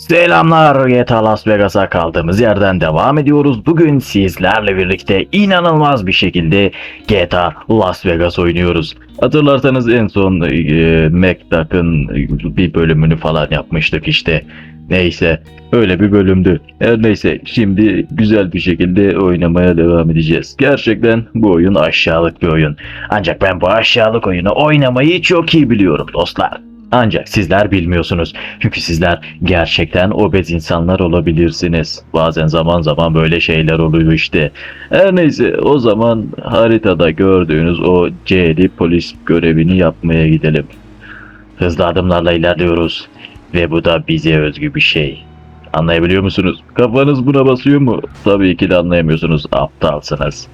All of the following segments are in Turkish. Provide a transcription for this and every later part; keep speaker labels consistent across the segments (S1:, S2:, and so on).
S1: Selamlar GTA Las Vegas'a kaldığımız yerden devam ediyoruz. Bugün sizlerle birlikte inanılmaz bir şekilde GTA Las Vegas oynuyoruz. Hatırlarsanız en son e, MacDuck'ın bir bölümünü falan yapmıştık işte. Neyse öyle bir bölümdü. Her neyse şimdi güzel bir şekilde oynamaya devam edeceğiz. Gerçekten bu oyun aşağılık bir oyun. Ancak ben bu aşağılık oyunu oynamayı çok iyi biliyorum dostlar. Ancak sizler bilmiyorsunuz. Çünkü sizler gerçekten obez insanlar olabilirsiniz. Bazen zaman zaman böyle şeyler oluyor işte. Her neyse o zaman haritada gördüğünüz o C'li polis görevini yapmaya gidelim. Hızlı adımlarla ilerliyoruz. Ve bu da bize özgü bir şey. Anlayabiliyor musunuz? Kafanız buna basıyor mu? Tabii ki de anlayamıyorsunuz. Aptalsınız.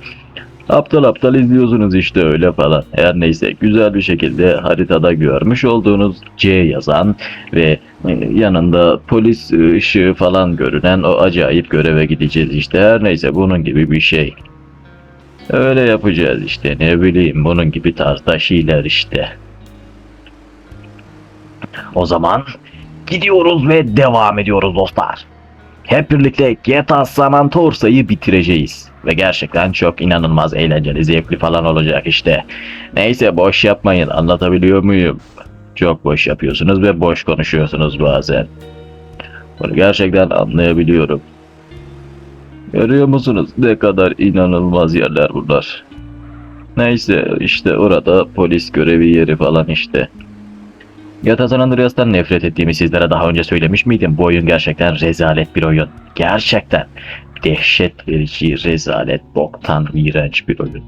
S1: Aptal aptal izliyorsunuz işte öyle falan. Her neyse güzel bir şekilde haritada görmüş olduğunuz C yazan ve e, yanında polis ışığı falan görünen o acayip göreve gideceğiz işte. Her neyse bunun gibi bir şey. Öyle yapacağız işte ne bileyim bunun gibi tarzda şeyler işte. O zaman gidiyoruz ve devam ediyoruz dostlar. Hep birlikte GTA San Andreas'ı bitireceğiz. Ve gerçekten çok inanılmaz eğlenceli, zevkli falan olacak işte. Neyse boş yapmayın, anlatabiliyor muyum? Çok boş yapıyorsunuz ve boş konuşuyorsunuz bazen. Bunu gerçekten anlayabiliyorum. Görüyor musunuz ne kadar inanılmaz yerler bunlar. Neyse işte orada polis görevi yeri falan işte. GTA San Andreas'tan nefret ettiğimi sizlere daha önce söylemiş miydim? Bu oyun gerçekten rezalet bir oyun. Gerçekten. Dehşet verici, rezalet, boktan, iğrenç bir oyun.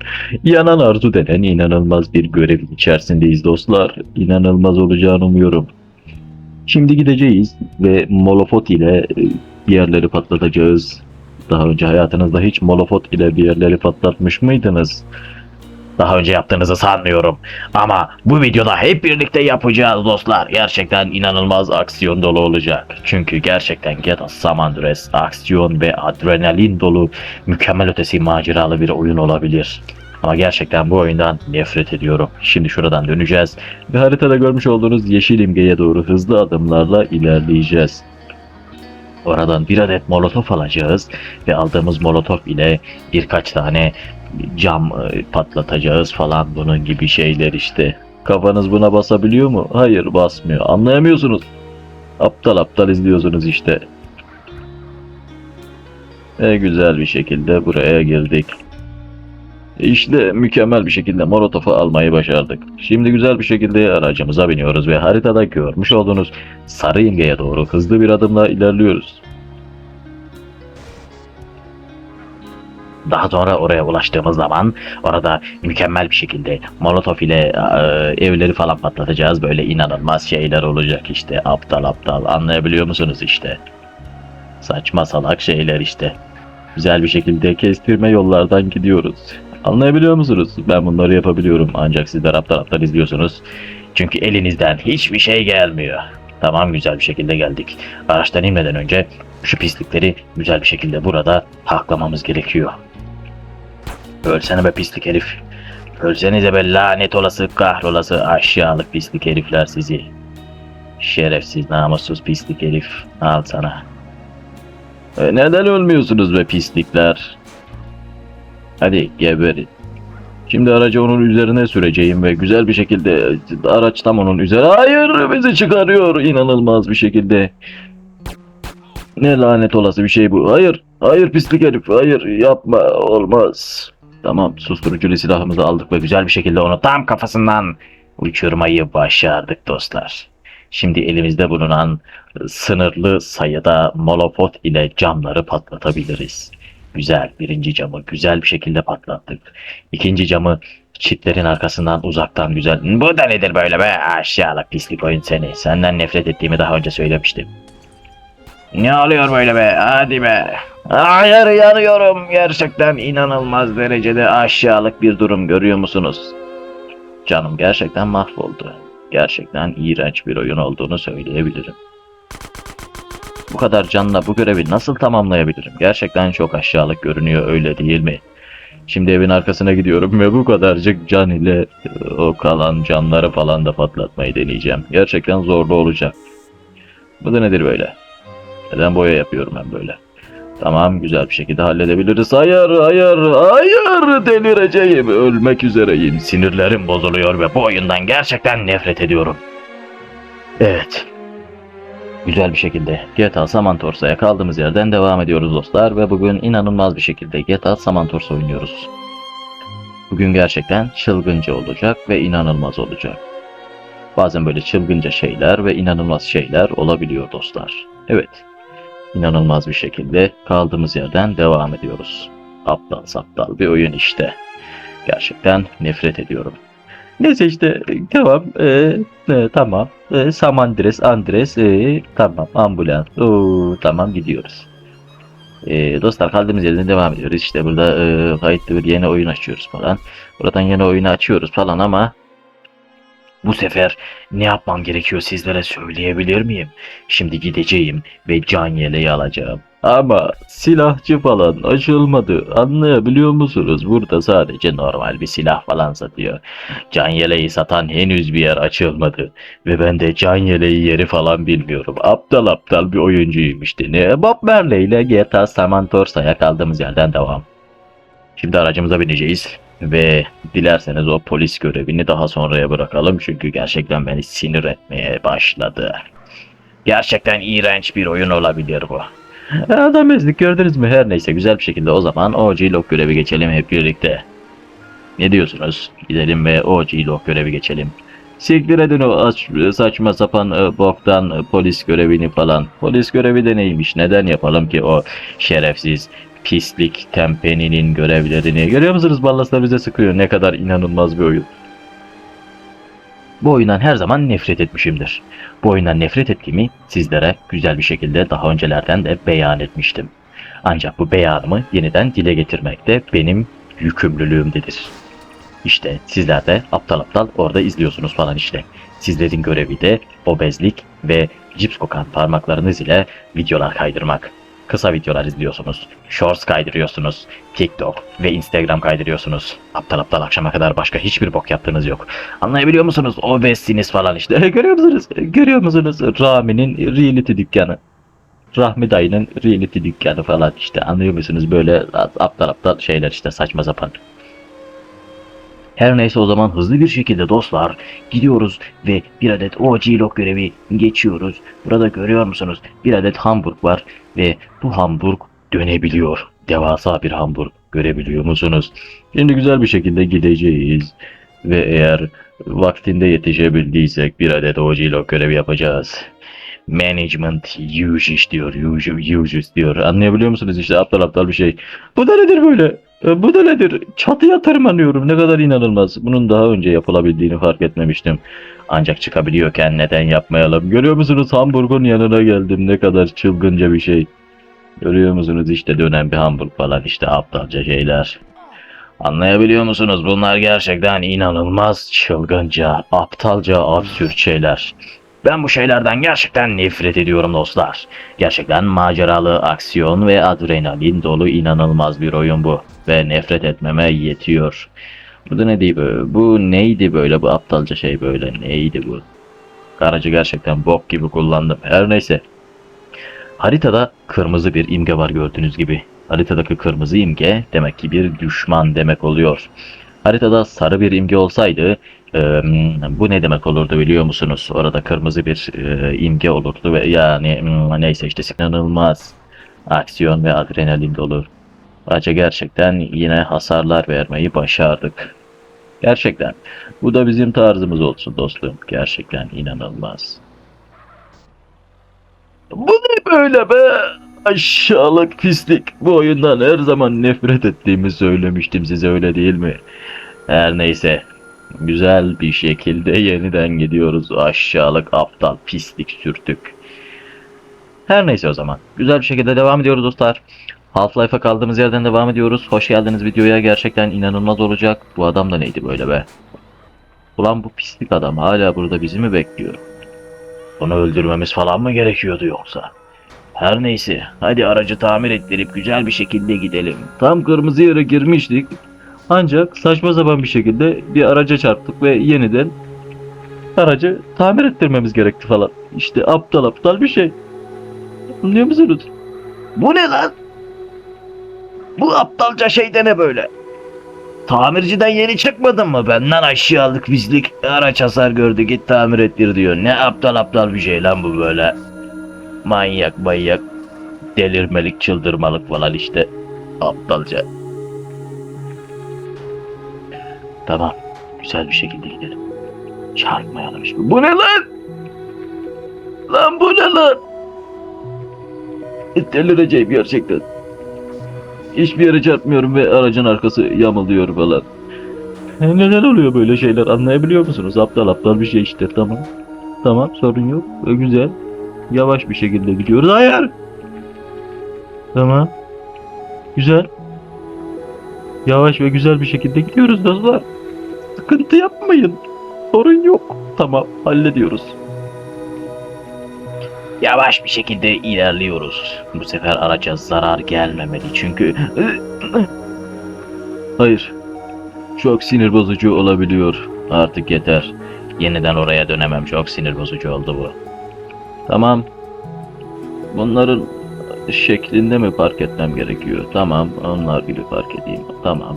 S1: Yanan arzu denen inanılmaz bir görevin içerisindeyiz dostlar. İnanılmaz olacağını umuyorum. Şimdi gideceğiz ve molofot ile e, bir yerleri patlatacağız. Daha önce hayatınızda hiç molofot ile bir yerleri patlatmış mıydınız? Daha önce yaptığınızı sanmıyorum. Ama bu videoda hep birlikte yapacağız dostlar. Gerçekten inanılmaz aksiyon dolu olacak. Çünkü gerçekten GTA San Andreas aksiyon ve adrenalin dolu mükemmel ötesi maceralı bir oyun olabilir. Ama gerçekten bu oyundan nefret ediyorum. Şimdi şuradan döneceğiz ve haritada görmüş olduğunuz yeşil imgeye doğru hızlı adımlarla ilerleyeceğiz. Oradan bir adet molotof alacağız ve aldığımız molotof ile birkaç tane cam e, patlatacağız falan bunun gibi şeyler işte. Kafanız buna basabiliyor mu? Hayır basmıyor. Anlayamıyorsunuz. Aptal aptal izliyorsunuz işte. E güzel bir şekilde buraya girdik. İşte mükemmel bir şekilde Molotov'u almayı başardık. Şimdi güzel bir şekilde aracımıza biniyoruz ve haritada görmüş olduğunuz sarı imgeye doğru hızlı bir adımla ilerliyoruz. Daha sonra oraya ulaştığımız zaman orada mükemmel bir şekilde molotof ile e, evleri falan patlatacağız. Böyle inanılmaz şeyler olacak işte. Aptal aptal anlayabiliyor musunuz işte. Saçma salak şeyler işte. Güzel bir şekilde kestirme yollardan gidiyoruz. Anlayabiliyor musunuz? Ben bunları yapabiliyorum ancak sizler aptal aptal izliyorsunuz. Çünkü elinizden hiçbir şey gelmiyor. Tamam güzel bir şekilde geldik. Araçtan inmeden önce şu pislikleri güzel bir şekilde burada haklamamız gerekiyor. Ölsene be pislik herif. Ölsenize be lanet olası kahrolası aşağılık pislik herifler sizi. Şerefsiz namussuz pislik herif. Al sana. E, neden ölmüyorsunuz be pislikler? Hadi geberin. Şimdi aracı onun üzerine süreceğim ve güzel bir şekilde araç tam onun üzerine. Hayır bizi çıkarıyor inanılmaz bir şekilde. Ne lanet olası bir şey bu. Hayır. Hayır pislik herif. Hayır yapma. Olmaz. Tamam susturuculu silahımızı aldık ve güzel bir şekilde onu tam kafasından uçurmayı başardık dostlar. Şimdi elimizde bulunan sınırlı sayıda molofot ile camları patlatabiliriz. Güzel birinci camı güzel bir şekilde patlattık. İkinci camı çitlerin arkasından uzaktan güzel. Bu da nedir böyle be aşağılık pislik oyun seni. Senden nefret ettiğimi daha önce söylemiştim. Ne oluyor böyle be? Hadi be. Hayır yanıyorum. Gerçekten inanılmaz derecede aşağılık bir durum görüyor musunuz? Canım gerçekten mahvoldu. Gerçekten iğrenç bir oyun olduğunu söyleyebilirim. Bu kadar canla bu görevi nasıl tamamlayabilirim? Gerçekten çok aşağılık görünüyor öyle değil mi? Şimdi evin arkasına gidiyorum ve bu kadarcık can ile e, o kalan canları falan da patlatmayı deneyeceğim. Gerçekten zorlu olacak. Bu da nedir böyle? Neden boya yapıyorum ben böyle? Tamam güzel bir şekilde halledebiliriz. Hayır hayır hayır delireceğim. Ölmek üzereyim. Sinirlerim bozuluyor ve bu oyundan gerçekten nefret ediyorum. Evet. Güzel bir şekilde GTA Samantorsa'ya kaldığımız yerden devam ediyoruz dostlar ve bugün inanılmaz bir şekilde GTA Samantorsa oynuyoruz. Bugün gerçekten çılgınca olacak ve inanılmaz olacak. Bazen böyle çılgınca şeyler ve inanılmaz şeyler olabiliyor dostlar. Evet. İnanılmaz bir şekilde kaldığımız yerden devam ediyoruz. Aptal saptal bir oyun işte. Gerçekten nefret ediyorum. Neyse işte e, tamam e, tamam e, Samandres Andres e, tamam ambulans Oo, tamam gidiyoruz. E, dostlar kaldığımız yerden devam ediyoruz. İşte burada e, kayıtlı bir yeni oyun açıyoruz falan. Buradan yeni oyunu açıyoruz falan ama bu sefer ne yapmam gerekiyor sizlere söyleyebilir miyim? Şimdi gideceğim ve can yeleği alacağım. Ama silahçı falan açılmadı. Anlayabiliyor musunuz? Burada sadece normal bir silah falan satıyor. Can yeleği satan henüz bir yer açılmadı. Ve ben de can yeleği yeri falan bilmiyorum. Aptal aptal bir oyuncuyum işte. Ne? Bob Marley ile GTA San Andreas'a kaldığımız yerden devam. Şimdi aracımıza bineceğiz. Ve dilerseniz o polis görevini daha sonraya bırakalım. Çünkü gerçekten beni sinir etmeye başladı. Gerçekten iğrenç bir oyun olabilir bu. Adam ezdik gördünüz mü? Her neyse güzel bir şekilde o zaman OG log görevi geçelim hep birlikte. Ne diyorsunuz? Gidelim ve OG log görevi geçelim. Siktir edin o aç- saçma sapan e, boktan e, polis görevini falan. Polis görevi de neymiş? Neden yapalım ki o şerefsiz pislik tempeninin görevlerini? Görüyor musunuz? Ballaslar bize sıkıyor. Ne kadar inanılmaz bir oyun. Bu oyundan her zaman nefret etmişimdir. Bu oyundan nefret ettiğimi sizlere güzel bir şekilde daha öncelerden de beyan etmiştim. Ancak bu beyanımı yeniden dile getirmek de benim yükümlülüğümdedir. İşte sizler de aptal aptal orada izliyorsunuz falan işte. Sizlerin görevi de obezlik ve cips kokan parmaklarınız ile videolar kaydırmak. Kısa videolar izliyorsunuz. Shorts kaydırıyorsunuz. TikTok ve Instagram kaydırıyorsunuz. Aptal aptal akşama kadar başka hiçbir bok yaptığınız yok. Anlayabiliyor musunuz? Obezsiniz falan işte. Görüyor musunuz? Görüyor musunuz? Rami'nin reality dükkanı. Rahmi dayının reality dükkanı falan işte. Anlıyor musunuz? Böyle aptal aptal şeyler işte saçma sapan. Her neyse o zaman hızlı bir şekilde dostlar gidiyoruz ve bir adet OG log görevi geçiyoruz. Burada görüyor musunuz? Bir adet Hamburg var ve bu Hamburg dönebiliyor. Devasa bir Hamburg görebiliyor musunuz? Şimdi güzel bir şekilde gideceğiz ve eğer vaktinde yetişebildiysek bir adet OG log görevi yapacağız. Management uses diyor, uses diyor. Anlayabiliyor musunuz? İşte aptal aptal bir şey. Bu da nedir böyle? E, Bu da nedir? Çatıya tırmanıyorum. Ne kadar inanılmaz. Bunun daha önce yapılabildiğini fark etmemiştim. Ancak çıkabiliyorken neden yapmayalım? Görüyor musunuz? Hamburg'un yanına geldim. Ne kadar çılgınca bir şey. Görüyor musunuz? İşte dönen bir Hamburg falan. işte aptalca şeyler. Anlayabiliyor musunuz? Bunlar gerçekten inanılmaz çılgınca, aptalca, absürt şeyler. Ben bu şeylerden gerçekten nefret ediyorum dostlar. Gerçekten maceralı, aksiyon ve adrenalin dolu inanılmaz bir oyun bu. Ve nefret etmeme yetiyor. Bu da ne diye? Bu neydi böyle? Bu aptalca şey böyle. Neydi bu? Aracı gerçekten bok gibi kullandım. Her neyse. Haritada kırmızı bir imge var gördüğünüz gibi. Haritadaki kırmızı imge demek ki bir düşman demek oluyor. Haritada sarı bir imge olsaydı e, bu ne demek olurdu biliyor musunuz? Orada kırmızı bir e, imge olurdu ve yani hmm, neyse işte inanılmaz aksiyon ve adrenalin dolu. Araca gerçekten yine hasarlar vermeyi başardık. Gerçekten. Bu da bizim tarzımız olsun dostum. Gerçekten inanılmaz. Bu ne böyle be? Aşağılık pislik. Bu oyundan her zaman nefret ettiğimi söylemiştim size öyle değil mi? Her neyse. Güzel bir şekilde yeniden gidiyoruz. Aşağılık aptal pislik sürtük. Her neyse o zaman. Güzel bir şekilde devam ediyoruz dostlar. Half-Life'a kaldığımız yerden devam ediyoruz. Hoş geldiniz videoya. Gerçekten inanılmaz olacak. Bu adam da neydi böyle be? Ulan bu pislik adam hala burada bizi mi bekliyor? Onu öldürmemiz falan mı gerekiyordu yoksa? Her neyse, hadi aracı tamir ettirip güzel bir şekilde gidelim. Tam kırmızı yere girmiştik. Ancak saçma sapan bir şekilde bir araca çarptık ve yeniden aracı tamir ettirmemiz gerekti falan. İşte aptal aptal bir şey. Anlıyor musunuz? Bu ne lan? Bu aptalca şey de ne böyle? Tamirciden yeni çıkmadın mı? Benden aşağılık pislik araç hasar gördü git tamir ettir diyor. Ne aptal aptal bir şey lan bu böyle. Manyak manyak. Delirmelik çıldırmalık falan işte. Aptalca. Tamam. Güzel bir şekilde gidelim. Çarpmayalım şimdi. Bu ne lan? Lan bu ne lan? Delireceğim gerçekten. Hiçbir yere çarpmıyorum ve aracın arkası yamulıyor falan. E, Neden oluyor böyle şeyler anlayabiliyor musunuz? Aptal aptal bir şey işte tamam. Tamam sorun yok. E, güzel. Yavaş bir şekilde gidiyoruz. Hayır. Tamam. Güzel. Yavaş ve güzel bir şekilde gidiyoruz dostlar. Sıkıntı yapmayın. Sorun yok. Tamam hallediyoruz. Yavaş bir şekilde ilerliyoruz. Bu sefer araca zarar gelmemeli çünkü... Hayır. Çok sinir bozucu olabiliyor. Artık yeter. Yeniden oraya dönemem. Çok sinir bozucu oldu bu. Tamam. Bunların şeklinde mi park etmem gerekiyor? Tamam. Onlar gibi park edeyim. Tamam.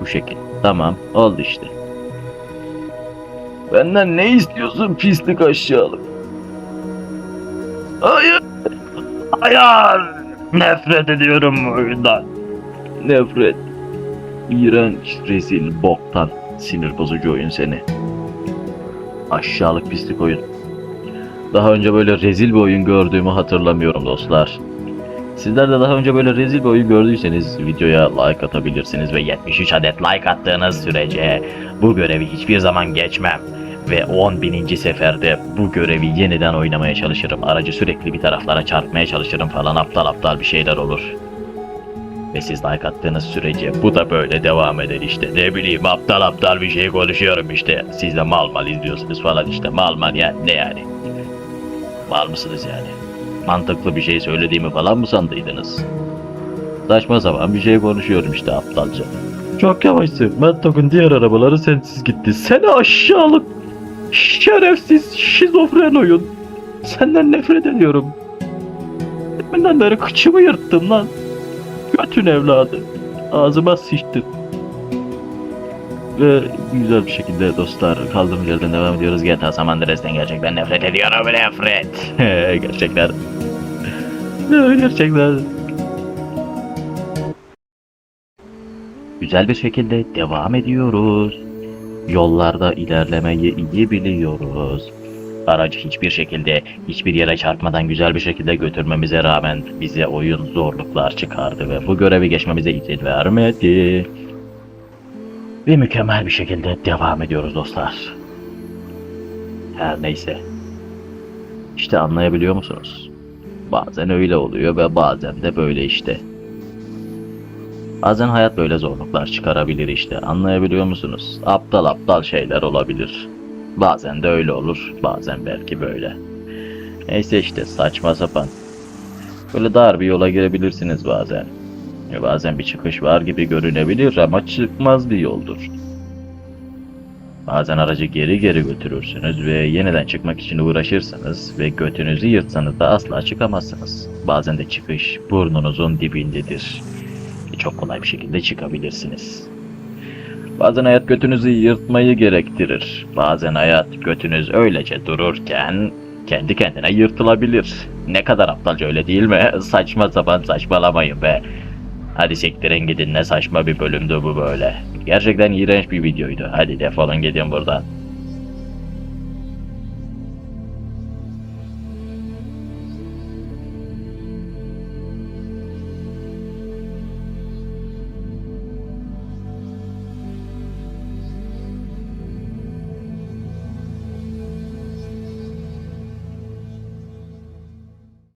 S1: Bu şekil. Tamam. Oldu işte. Benden ne istiyorsun pislik aşağılık? Hayır. Hayır. Nefret ediyorum bu oyundan. Nefret. İğrenç, rezil, boktan, sinir bozucu oyun seni. Aşağılık pislik oyun. Daha önce böyle rezil bir oyun gördüğümü hatırlamıyorum dostlar. Sizler de daha önce böyle rezil bir oyun gördüyseniz videoya like atabilirsiniz ve 73 adet like attığınız sürece bu görevi hiçbir zaman geçmem. Ve 10 bininci seferde bu görevi yeniden oynamaya çalışırım. Aracı sürekli bir taraflara çarpmaya çalışırım falan aptal aptal bir şeyler olur. Ve siz like attığınız sürece bu da böyle devam eder işte. Ne bileyim aptal aptal bir şey konuşuyorum işte. Siz de mal mal izliyorsunuz falan işte. Mal mal ya ne yani? Mal mısınız yani? Mantıklı bir şey söylediğimi falan mı sandıydınız? Saçma sapan bir şey konuşuyorum işte aptalca. Çok yavaşsın. Mento'nun diğer arabaları sensiz gitti. Seni aşağılık. Şerefsiz şizofren oyun. Senden nefret ediyorum. Benden beri kıçımı yırttın lan. Götün evladı. Ağzıma sıçtın. Ve güzel bir şekilde dostlar kaldığımız yerden devam ediyoruz. GTA San Andreas'ten gerçekten nefret ediyorum nefret. gerçekten. Gerçekten. Güzel bir şekilde devam ediyoruz. Yollarda ilerlemeyi iyi biliyoruz. Aracı hiçbir şekilde hiçbir yere çarpmadan güzel bir şekilde götürmemize rağmen bize oyun zorluklar çıkardı ve bu görevi geçmemize izin vermedi. Ve mükemmel bir şekilde devam ediyoruz dostlar. Her neyse. İşte anlayabiliyor musunuz? Bazen öyle oluyor ve bazen de böyle işte. Bazen hayat böyle zorluklar çıkarabilir işte. Anlayabiliyor musunuz? Aptal aptal şeyler olabilir. Bazen de öyle olur. Bazen belki böyle. Neyse işte saçma sapan. Böyle dar bir yola girebilirsiniz bazen. Bazen bir çıkış var gibi görünebilir ama çıkmaz bir yoldur. Bazen aracı geri geri götürürsünüz ve yeniden çıkmak için uğraşırsınız ve götünüzü yırtsanız da asla çıkamazsınız. Bazen de çıkış burnunuzun dibindedir. Çok kolay bir şekilde çıkabilirsiniz. Bazen hayat götünüzü yırtmayı gerektirir. Bazen hayat götünüz öylece dururken kendi kendine yırtılabilir. Ne kadar aptalca öyle değil mi? Saçma sapan saçmalamayın be. Hadi siktirin gidin ne saçma bir bölümdü bu böyle. Gerçekten iğrenç bir videoydu. Hadi defolun gidin buradan.